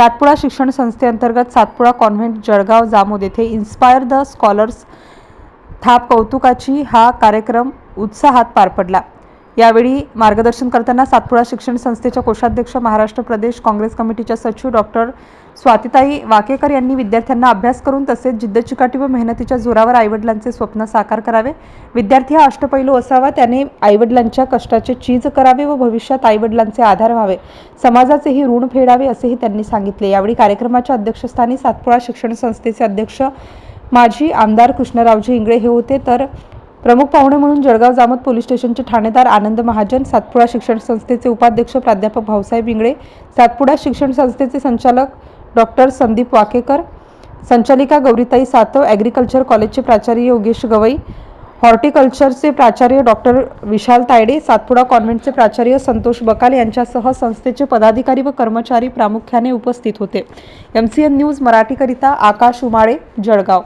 सातपुडा शिक्षण संस्थेअंतर्गत सातपुडा कॉन्व्हेंट जळगाव जामोद येथे इन्स्पायर द स्कॉलर्स थाप कौतुकाची हा कार्यक्रम उत्साहात पार पडला. यावेळी मार्गदर्शन करताना सातपुडा शिक्षण संस्थेच्या कोषाध्यक्ष महाराष्ट्र प्रदेश काँग्रेस कमिटीच्या सचिव डॉक्टर स्वातिताई वाकेकर यांनी विद्यार्थ्यांना अभ्यास करून तसेच जिद्दचिकाटी व मेहनतीच्या जोरावर आईवडिलांचे स्वप्न साकार करावे. विद्यार्थी हा अष्टपैलू असावा त्याने आईवडिलांच्या कष्टाचे चीज करावे व भविष्यात आईवडिलांचे आधार व्हावे. समाजाचेही ऋण फेडावे असेही त्यांनी सांगितले. यावेळी कार्यक्रमाच्या अध्यक्षस्थानी सातपुडा शिक्षण संस्थेचे अध्यक्ष माजी आमदार कृष्णरावजी इंगळे हे होते. तर प्रमुख पाहुणे म्हणून जळगाव जामोद पोलीस स्टेशनचे ठाणेदार आनंद महाजन सातपुडा शिक्षण संस्थेचे उपाध्यक्ष प्राध्यापक भाऊसाहेब इंगळे सातपुडा शिक्षण संस्थेचे संचालक डॉक्टर संदीप वाकेकर संचालिका गौरीताई सातव ॲग्रिकल्चर कॉलेजचे प्राचार्य योगेश गवई हॉर्टिकल्चरचे प्राचार्य डॉक्टर विशाल तायडे सातपुडा कॉन्व्हेंटचे प्राचार्य संतोष बकाल यांच्यासह संस्थेचे पदाधिकारी व कर्मचारी प्रामुख्याने उपस्थित होते. एम सी एन न्यूज मराठीकरिता आकाश उमाळे जळगाव.